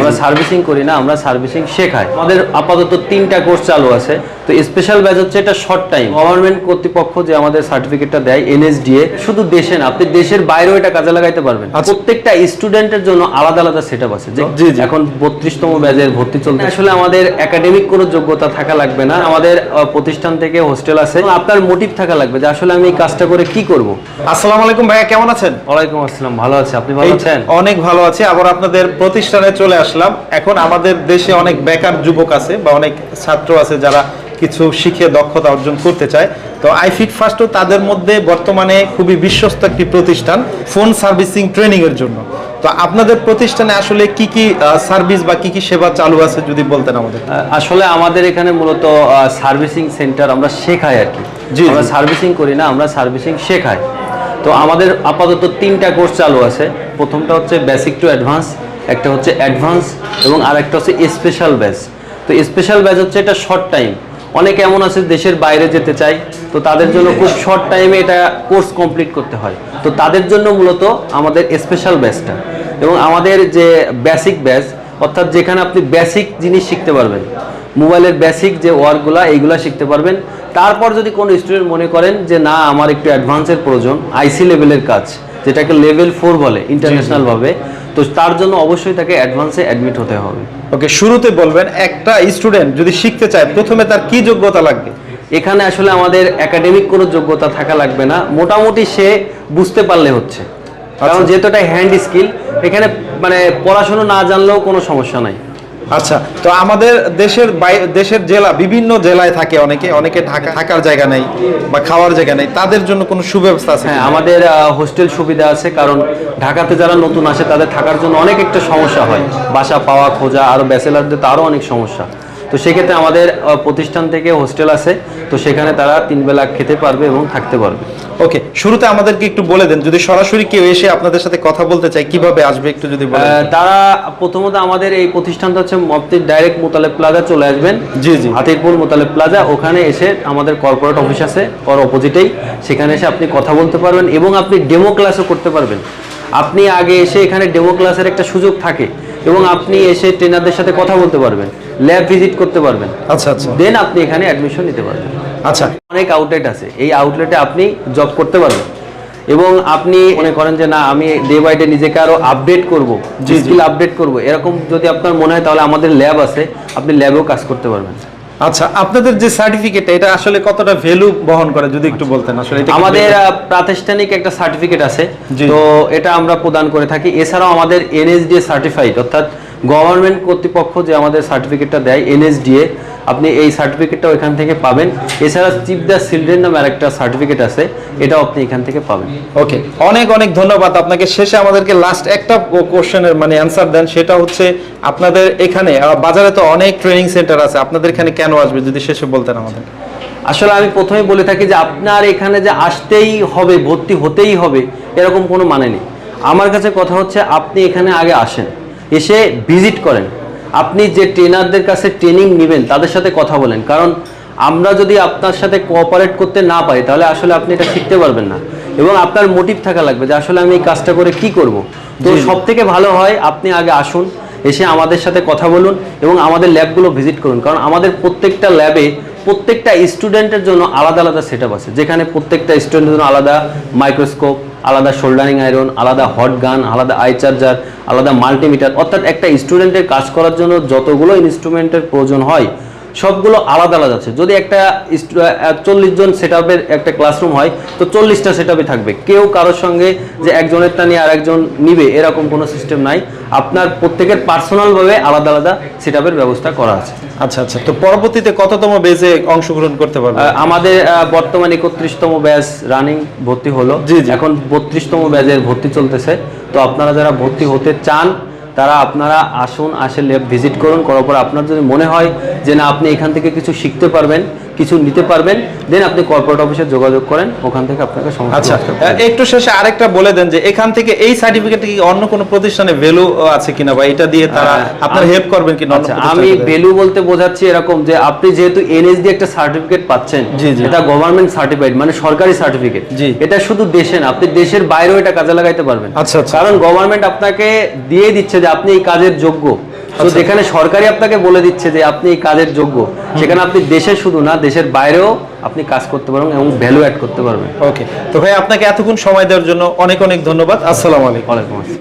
আমরা সার্ভিসিং করি না আমরা সার্ভিসিং শেখাই। আমাদের আপাতত তিনটা কোর্স চালু আছে। তো স্পেশাল ব্যাচ হচ্ছে এটা শর্ট টাইম গভর্নমেন্ট কর্তৃপক্ষ যে আমাদের সার্টিফিকেটটা দেয় এনএসডিএ শুধু দেশে না আপনি দেশের বাইরেও এটা কাজে লাগাইতে পারবেন। আচ্ছা। প্রত্যেকটা স্টুডেন্টের জন্য আলাদা আলাদা সেটআপ আছে। যে। এখন বত্রিশতম ব্যাচের ভর্তি চলছে আসলে আমাদের একাডেমিক কোনো যোগ্যতা থাকা লাগবে না। আমাদের প্রতিষ্ঠান থেকে হোস্টেল আছে। আপনার মোটিভ থাকা লাগবে যে আসলে আমি এই কাজটা করে কি করব। আসসালামু আলাইকুম ভাইয়া কেমন আছেন? ওয়ালাইকুম আসসালাম ভালো আছে। আপনি ভালো আছেন? অনেক ভালো আছি। আবার আপনাদের প্রতিষ্ঠানে চলে আসলাম। এখন আমাদের দেশে অনেক বেকার যুবক আছে বা অনেক ছাত্র আছে যারা কিছু শিখে দক্ষতা অর্জন করতে চায়। তো আইফিট ফার্স্টও তাদের মধ্যে বর্তমানে খুবই বিশ্বস্ত একটি প্রতিষ্ঠান ফোন সার্ভিসিং ট্রেনিং এর জন্য। তো আপনাদের প্রতিষ্ঠানে আসলে কি কি সার্ভিস বা কি কি সেবা চালু আছে যদি বলতেন আমাদের? আসলে আমাদের এখানে মূলত সার্ভিসিং সেন্টার আমরা শেখাই আর কি। জি, আমরা। সার্ভিসিং করি না আমরা সার্ভিসিং শেখাই। তো আমাদের আপাতত তিনটা কোর্স চালু আছে। প্রথমটা হচ্ছে বেসিক টু অ্যাডভান্স একটা হচ্ছে অ্যাডভান্স এবং আরেকটা হচ্ছে স্পেশাল ব্যাচ। তো স্পেশাল ব্যাচ হচ্ছে এটা শর্ট টাইম। অনেকে এমন আছে দেশের বাইরে যেতে চায় তো তাদের জন্য খুব শর্ট টাইমে এটা কোর্স কমপ্লিট করতে হয়। তো তাদের জন্য মূলত আমাদের স্পেশাল ব্যাচটা। এবং আমাদের যে বেসিক ব্যাচ অর্থাৎ যেখানে আপনি বেসিক জিনিস শিখতে পারবেন মোবাইলের বেসিক যে ওয়ার্কগুলো এইগুলো শিখতে পারবেন। তারপর যদি কোনো স্টুডেন্ট মনে করেন যে না আমার একটু অ্যাডভান্সের প্রয়োজন আইসি লেভেলের কাজ যেটাকে লেভেল ফোর বলে ইন্টারন্যাশনাল ভাবে তো তার জন্য অবশ্যই তাকে অ্যাডভান্সে অ্যাডমিট হতে হবে। ওকে শুরুতে বলবেন একটা স্টুডেন্ট যদি শিখতে চায় প্রথমে তার কি যোগ্যতা লাগবে? এখানে আসলে আমাদের একাডেমিক কোনো যোগ্যতা থাকা লাগবে না। মোটামুটি সে বুঝতে পারলে হচ্ছে। কারণ যেহেতু এটা হ্যান্ড স্কিল এখানে মানে পড়াশোনা না জানলেও কোনো সমস্যা নাই। আচ্ছা তো আমাদের দেশের দেশের জেলা বিভিন্ন জেলায় থাকে অনেকে অনেকে ঢাকা থাকার জায়গা নেই বা খাওয়ার জায়গা নেই তাদের জন্য কোনো সুব্যবস্থা আছে হ্যাঁ আমাদের হোস্টেল সুবিধা আছে কারণ ঢাকাতে যারা নতুন আসে তাদের থাকার জন্য অনেক একটা সমস্যা হয়। বাসা পাওয়া খোঁজা আরও ব্যাচেলারদের তারও আরও অনেক সমস্যা। তো সেক্ষেত্রে আমাদের প্রতিষ্ঠান থেকে হোস্টেল আছে তো সেখানে তারা তিন বেলা খেতে পারবে এবং থাকতে পারবে। ওকে শুরুতে আমাদেরকে একটু বলে দেন যদি সরাসরি কেউ এসে আপনাদের সাথে কথা বলতে চায় কীভাবে আসবে একটু যদি তারা প্রথমত আমাদের এই প্রতিষ্ঠানটা হচ্ছে মপ্তির ডাইরেক্ট মোতালেব প্লাজা চলে আসবেন। জি, জি। হাতিরপুর মোতালেব প্লাজা ওখানে এসে আমাদের কর্পোরেট অফিস আছে ওর অপোজিটেই। সেখানে এসে আপনি কথা বলতে পারবেন এবং আপনি ডেমো ক্লাসও করতে পারবেন। আপনি আগে এসে এখানে ডেমো ক্লাসের একটা সুযোগ থাকে এবং আপনি এসে ট্রেনারদের সাথে কথা বলতে পারবেন ল্যাব ভিজিট করতে পারবেন। আচ্ছা আচ্ছা। দেন আপনি এখানে অ্যাডমিশন নিতে পারবেন। আচ্ছা। অনেক আউটলেট আছে। এই আউটলেটে আপনি জব করতে পারবেন। এবং আপনি মনে করেন যে না আমি ডে বাই ডে নিজেকে আরও আপডেট করব। স্কিল আপডেট করব। এরকম যদি আপনার মনে হয় তাহলে আমাদের ল্যাব আছে। আপনি ল্যাবেও কাজ করতে পারবেন। আচ্ছা আপনাদের যে সার্টিফিকেট এটা আসলে কতটা ভ্যালু বহন করে যদি একটু বলতেন? আসলে এটা আমাদের প্রাতিষ্ঠানিক একটা সার্টিফিকেট আছে। তো এটা আমরা প্রদান করে থাকি। এছাড়াও আমাদের এনএসডি সার্টিফাইড অর্থাৎ গভর্নমেন্ট কর্তৃপক্ষ যে আমাদের সার্টিফিকেটটা দেয় এনএসডিএ আপনি এই সার্টিফিকেটটাও এখান থেকে পাবেন। এছাড়া চিফ দ্য চিলড্রেন নামে আরেকটা সার্টিফিকেট আছে এটাও আপনি এখান থেকে পাবেন। ওকে অনেক অনেক ধন্যবাদ। আপনাকে শেষে আমাদেরকে লাস্ট একটা কোশ্চেনের মানে অ্যান্সার দেন সেটা হচ্ছে আপনাদের এখানে বাজারে তো অনেক ট্রেনিং সেন্টার আছে আপনাদের এখানে কেন আসবে যদি শেষে বলতেন আমাদের? আসলে আমি প্রথমে বলে থাকি যে আপনার এখানে যে আসতেই হবে ভর্তি হতেই হবে এরকম কোনো মানে নেই। আমার কাছে কথা হচ্ছে আপনি এখানে আগে আসেন। এসে ভিজিট করেন। আপনি যে ট্রেনারদের কাছে ট্রেনিং নেবেন তাদের সাথে কথা বলেন। কারণ আমরা যদি আপনার সাথে কোঅপারেট করতে না পারি তাহলে আসলে আপনি এটা শিখতে পারবেন না। এবং আপনার মোটিভ থাকা লাগবে যে আসলে আমি এই কাজটা করে কি করব। তো সব থেকে ভালো হয় আপনি আগে আসুন এসে আমাদের সাথে কথা বলুন এবং আমাদের ল্যাবগুলো ভিজিট করুন। কারণ আমাদের প্রত্যেকটা ল্যাবে প্রত্যেকটা স্টুডেন্টের জন্য আলাদা আলাদা সেট আছে। যেখানে প্রত্যেকটা স্টুডেন্টের জন্য আলাদা মাইক্রোস্কোপ আলাদা শোল্ডারিং আয়রন আলাদা হট গান আলাদা আই চার্জার আলাদা মাল্টিমিটার অর্থাৎ একটা স্টুডেন্টের কাজ করার জন্য যতগুলো ইনস্ট্রুমেন্টের প্রয়োজন হয় সবগুলো আলাদা আলাদা আছে। যদি একটা চল্লিশ জন সেট একটা ক্লাসরুম হয় তো চল্লিশটা সেট থাকবে। কেউ কারোর সঙ্গে যে একজনেরটা নিয়ে আর একজন নিবে এরকম কোনো সিস্টেম নাই। আপনার প্রত্যেকের পার্সোনালভাবে আলাদা আলাদা সেট ব্যবস্থা করা আছে। আচ্ছা আচ্ছা। তো পরবর্তীতে কততম বেজে অংশগ্রহণ করতে পারবে আমাদের বর্তমানে একত্রিশতম ব্যাচ রানিং ভর্তি হলো। এখন বত্রিশতম ব্যাচের ভর্তি চলতেছে। তো আপনারা যারা ভর্তি হতে চান তারা আপনারা আসুন আসে ল্যাব ভিজিট করুন করার পর আপনার যদি মনে হয় যে না আপনি এখান থেকে কিছু শিখতে পারবেন কিছু নিতে পারবেন দেন আপনি কর্পোরেট অফিসে যোগাযোগ করেন ওখান থেকে আপনাকে আচ্ছা একটু শেষে আরেকটা বলে দেন যে এখান থেকে এই সার্টিফিকেট কি অন্য কোনো প্রতিষ্ঠানে ভ্যালু আছে কিনা বা এটা দিয়ে তারা আপনার আমি- হেল্প করবেন কিনা আচ্ছা, আমি ভ্যালু বলতে বোঝাচ্ছি এরকম যে আপনি যেহেতু এনএসডি একটা সার্টিফিকেট পাচ্ছেন। এটা গভর্নমেন্ট সার্টিফাইড মানে সরকারি সার্টিফিকেট। এটা শুধু দেশে না আপনি দেশের বাইরেও এটা কাজে লাগাইতে পারবেন আচ্ছা, আচ্ছা। কারণ গভর্নমেন্ট আপনাকে দিয়ে দিচ্ছে যে আপনি এই কাজের যোগ্য। তো যেখানে সরকারি আপনাকে বলে দিচ্ছে যে আপনি এই কাজের যোগ্য সেখানে আপনি দেশে শুধু না দেশের বাইরেও আপনি কাজ করতে পারবেন এবং ভ্যালু অ্যাড করতে পারবেন। ওকে তো ভাই আপনাকে এতক্ষণ সময় দেওয়ার জন্য অনেক অনেক ধন্যবাদ। আসসালামু আলাইকুম। ওয়ালাইকুম আসসালাম।